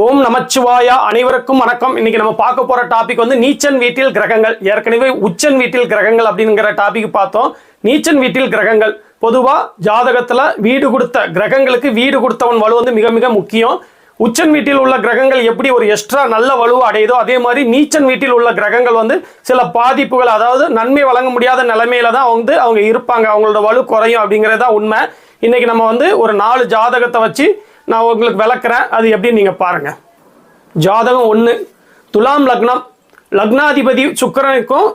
ஓம் நமச்சிவாயா அனைவருக்கும் வணக்கம். இன்னைக்கு நம்ம பார்க்க போற டாபிக் வந்து நீச்சன் வீட்டில் கிரகங்கள். ஏற்கனவே உச்சன் வீட்டில் கிரகங்கள் அப்படிங்கிற டாபிக் பார்த்தோம். நீச்சன் வீட்டில் கிரகங்கள். பொதுவா ஜாதகத்துல வீடு கொடுத்த கிரகங்களுக்கு வீடு கொடுத்தவன் வலு வந்து மிக மிக முக்கியம். உச்சன் வீட்டில் உள்ள கிரகங்கள் எப்படி ஒரு எக்ஸ்ட்ரா நல்ல வலுவை அடையுதோ அதே மாதிரி நீச்சன் வீட்டில் உள்ள கிரகங்கள் வந்து சில பாதிப்புகள் அதாவது நன்மை வழங்க முடியாத நிலைமையில தான் வந்து அவங்க இருப்பாங்க. அவங்களோட வலு குறையும் அப்படிங்கிறது தான் உண்மை. இன்னைக்கு நம்ம வந்து ஒரு நாலு ஜாதகத்தை வச்சு நான் உங்களுக்கு விளக்குறேன். அது எப்படின்னு நீங்கள் பாருங்கள் ஜாதகம் ஒன்று துலாம் லக்னம். லக்னாதிபதி சுக்கரனுக்கும்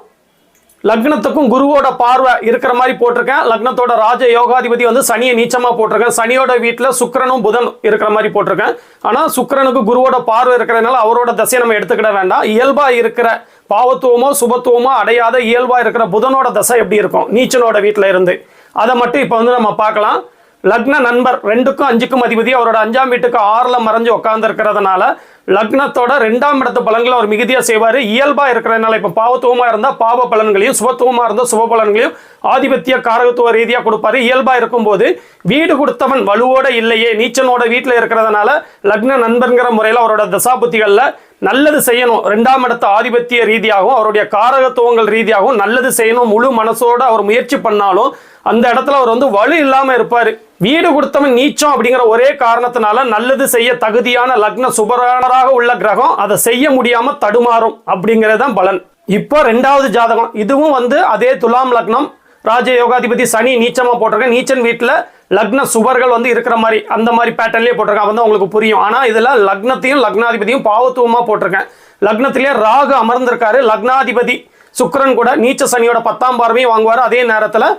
லக்னத்துக்கும் குருவோட பார்வை இருக்கிற மாதிரி போட்டிருக்கேன். லக்னத்தோட ராஜ யோகாதிபதி வந்து சனியை நீச்சமாக போட்டிருக்கேன். சனியோட வீட்டில் சுக்கரனும் புதன் இருக்கிற மாதிரி போட்டிருக்கேன். ஆனால் சுக்கரனுக்கு குருவோட பார்வை இருக்கிறதுனால அவரோட தசையை நம்ம எடுத்துக்கிட வேண்டாம். இயல்பாக இருக்கிற பாவத்துவமோ சுபத்துவமோ அடையாத இயல்பாக இருக்கிற புதனோட தசை எப்படி இருக்கும்? நீச்சனோட வீட்டில் இருந்து. அதை மட்டும் இப்போ வந்து நம்ம பார்க்கலாம். லக்ன நண்பர் ரெண்டுக்கும் அஞ்சுக்கும் அதிபதி. அவரோட அஞ்சாம் வீட்டுக்கு ஆறில் மறைஞ்சு உட்கார்ந்து இருக்கிறதுனால லக்னத்தோட ரெண்டாம் இடத்து பலன்களை அவர் மிகுதியாக செய்வார். இயல்பாக இருக்கிறதுனால இப்போ பாவத்துவமாக இருந்தால் பாவ பலன்களையும் சுபத்துவமாக இருந்தால் சுப பலன்களையும் ஆதிபத்திய காரகத்துவ ரீதியாக கொடுப்பாரு. இயல்பாக இருக்கும்போது வீடு கொடுத்தவன் வலுவோட இல்லையே நீச்சனோட வீட்டில் இருக்கிறதுனால லக்ன நண்பர்ங்கிற முறையில் அவரோட தசாபுத்திகளில் நல்லது செய்யணும். ரெண்டாம் இடத்த ஆதிபத்திய ரீதியாகவும் அவருடைய காரகத்துவங்கள் ரீதியாகவும் நல்லது செய்யணும். முழு மனசோட அவர் முயற்சி பண்ணாலும் அந்த இடத்துல அவர் வந்து வலு இல்லாம இருப்பாரு. வீடு கொடுத்தவன் நீச்சம் அப்படிங்கிற ஒரே காரணத்தினால நல்லது செய்ய தகுதியான லக்ன சுபரானராக உள்ள கிரகம் அதை செய்ய முடியாம தடுமாறும் அப்படிங்கிறது தான் பலன். இப்போ ரெண்டாவது ஜாதகம். இதுவும் வந்து அதே துலாம் லக்னம் ராஜ யோகாதிபதி சனி நீச்சமா போட்டிருக்கேன் நீச்சன் வீட்டில் லக்ன சுவர்கள் வந்து இருக்கிற மாதிரி அந்த மாதிரி பேட்டர்ன்லேயே போட்டிருக்கேன். வந்து உங்களுக்கு புரியும். ஆனால் இதில் லக்னத்தையும் லக்னாதிபதியும் பாவத்துவமாக போட்டிருக்கேன். லக்னத்திலேயே ராகு அமர்ந்திருக்காரு. லக்னாதிபதி சுக்கரன் கூட நீச்ச சனியோட பத்தாம் பார்வையும் வாங்குவார். அதே நேரத்தில்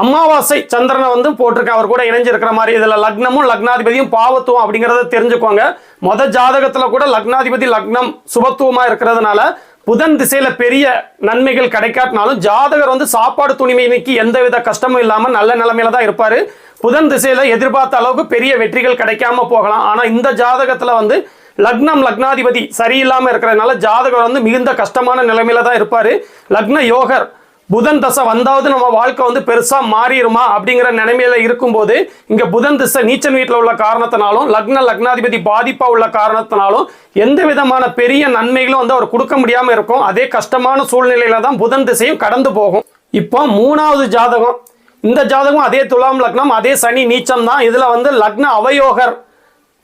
அமாவாசை சந்திரனை வந்து போட்டிருக்க. அவர் கூட இணைஞ்சிருக்கிற மாதிரி இதில் லக்னமும் லக்னாதிபதியும் பாவத்துவம் அப்படிங்கிறத தெரிஞ்சுக்கோங்க. மொத ஜாதகத்தில் கூட லக்னாதிபதி லக்னம் சுபத்துவமாக இருக்கிறதுனால புதன் திசையில பெரிய நன்மைகள் கிடைக்காட்டினாலும் ஜாதகர் வந்து சாப்பாடு துணிமைக்கு எந்தவித கஷ்டமும் இல்லாமல் நல்ல நிலைமையில தான் இருப்பார். புதன் திசையில எதிர்பார்த்த அளவுக்கு பெரிய வெற்றிகள் கிடைக்காம போகலாம். ஆனால் இந்த ஜாதகத்தில் வந்து லக்னம் லக்னாதிபதி சரியில்லாமல் இருக்கிறதுனால ஜாதகர் வந்து மிகுந்த கஷ்டமான நிலைமையில தான் இருப்பார். லக்ன யோகர் புதன் தசை வந்தாவது நம்ம வாழ்க்கை வந்து பெருசா மாறிடுமா அப்படிங்கிற நிலைமையில இருக்கும்போது இங்க புதன் திசை நீச்சல் வீட்டில் உள்ள காரணத்தினாலும் லக்ன லக்னாதிபதி பாதிப்பா உள்ள காரணத்தினாலும் எந்த விதமான பெரிய நன்மைகளும் வந்து அவர் கொடுக்க முடியாம இருக்கும். அதே கஷ்டமான சூழ்நிலையில தான் புதன் திசையும் கடந்து போகும். இப்போ மூணாவது ஜாதகம். இந்த ஜாதகம் அதே துலாம் லக்னம் அதே சனி நீச்சம் தான். இதுல வந்து லக்ன அவயோகர்.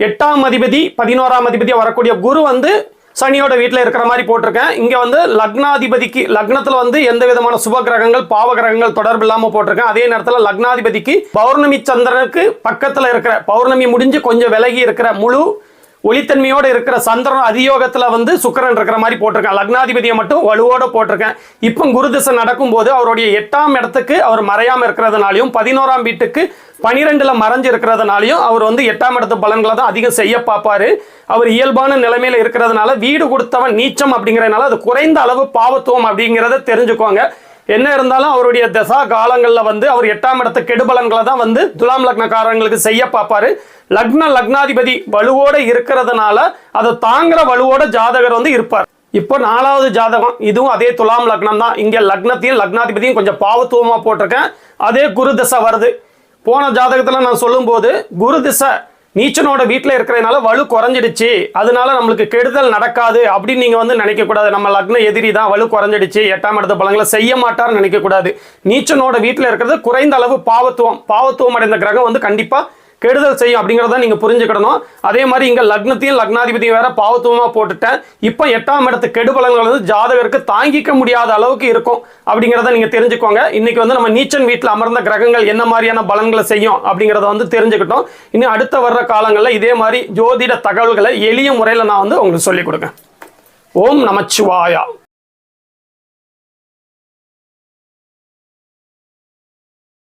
எட்டாம் அதிபதி பதினோராம் அதிபதி வரக்கூடிய குரு வந்து சனியோட வீட்டில் இருக்கிற மாதிரி போட்டிருக்கேன். இங்கே வந்து லக்னாதிபதிக்கு லக்னத்தில் வந்து எந்த விதமான சுப கிரகங்கள் பாவ கிரகங்கள் தொடர்பு இல்லாமல் போட்டிருக்கேன். அதே நேரத்தில் லக்னாதிபதிக்கு பௌர்ணமி சந்திரனுக்கு பக்கத்தில் இருக்கிற பௌர்ணமி முடிஞ்சு கொஞ்சம் விலகி இருக்கிற முழு ஒளித்தன்மையோடு இருக்கிற சந்திரன் அதியோகத்தில் வந்து சுக்கரன் இருக்கிற மாதிரி போட்டிருக்கேன். லக்னாதிபதியை மட்டும் வலுவோடு போட்டிருக்கேன். இப்போ குரு திசை நடக்கும்போது அவருடைய எட்டாம் இடத்துக்கு அவர் மறையாமல் இருக்கிறதுனாலையும் பதினோராம் வீட்டுக்கு பனிரெண்டில் மறைஞ்சு இருக்கிறதுனாலையும் அவர் வந்து எட்டாம் இடத்து பலன்களை தான் அதிகம் செய்ய பார்ப்பாரு. அவர் இயல்பான நிலைமையில் இருக்கிறதுனால வீடு கொடுத்தவன் நீச்சம் அப்படிங்கிறதுனால அது குறைந்த அளவு பாவத்துவம் அப்படிங்கிறத தெரிஞ்சுக்கோங்க. என்ன இருந்தாலும் அவருடைய தசா காலங்களில் வந்து அவர் எட்டாம் இடத்து கெடுபலன்களை தான் வந்து துலாம் லக்னக்காரங்களுக்கு செய்ய பார்ப்பாரு. லக்ன லக்னாதிபதி வலுவோட இருக்கிறதுனால அதை தாங்குற வலுவோட ஜாதகர் வந்து இருப்பார். இப்போ நாலாவது ஜாதகம் இதுவும் அதே துலாம் லக்னம் தான். இங்கே லக்னத்தையும் லக்னாதிபதியும் கொஞ்சம் பாவத்துவமாக போட்டிருக்கேன். அதே குரு தசை வருது. போன ஜாதகத்தில் நான் சொல்லும்போது குரு திசை நீச்சனோட வீட்டில் இருக்கிறதுனால வலு குறைஞ்சிடுச்சு. அதனால நம்மளுக்கு கெடுதல் நடக்காது அப்படின்னு நீங்கள் வந்து நினைக்கக்கூடாது. நம்ம லக்ன எதிரி தான் வலு குறைஞ்சிடுச்சு எட்டாம் இடத்த பலங்களை செய்ய மாட்டார்னு நினைக்கக்கூடாது. நீச்சனோட வீட்டில் இருக்கிறது குறைந்த அளவு பாவத்துவம். பாவத்துவம் அடைந்த கிரகம் வந்து கண்டிப்பாக கெடுதல் செய்யும் அப்படிங்கிறத நீங்கள் புரிஞ்சுக்கிடணும். அதே மாதிரி இங்கே லக்னத்தையும் லக்னாதிபதியும் வேற பாவத்துவமா போட்டுட்டேன். இப்போ எட்டாம் இடத்து கெடுபலங்கள் வந்து ஜாதகருக்கு தாங்கிக்க முடியாத அளவுக்கு இருக்கும் அப்படிங்கிறத நீங்கள் தெரிஞ்சுக்கோங்க. இன்னைக்கு வந்து நம்ம நீச்சன் வீட்டில் அமர்ந்த கிரகங்கள் என்ன மாதிரியான பலன்களை செய்யும் அப்படிங்கிறத வந்து தெரிஞ்சுக்கிட்டோம். இன்னும் அடுத்த வர்ற காலங்களில் இதே மாதிரி ஜோதிட தகவல்களை எளிய முறையில் நான் வந்து உங்களுக்கு சொல்லிக் கொடுங்க ஓம் நமச்சிவாயா.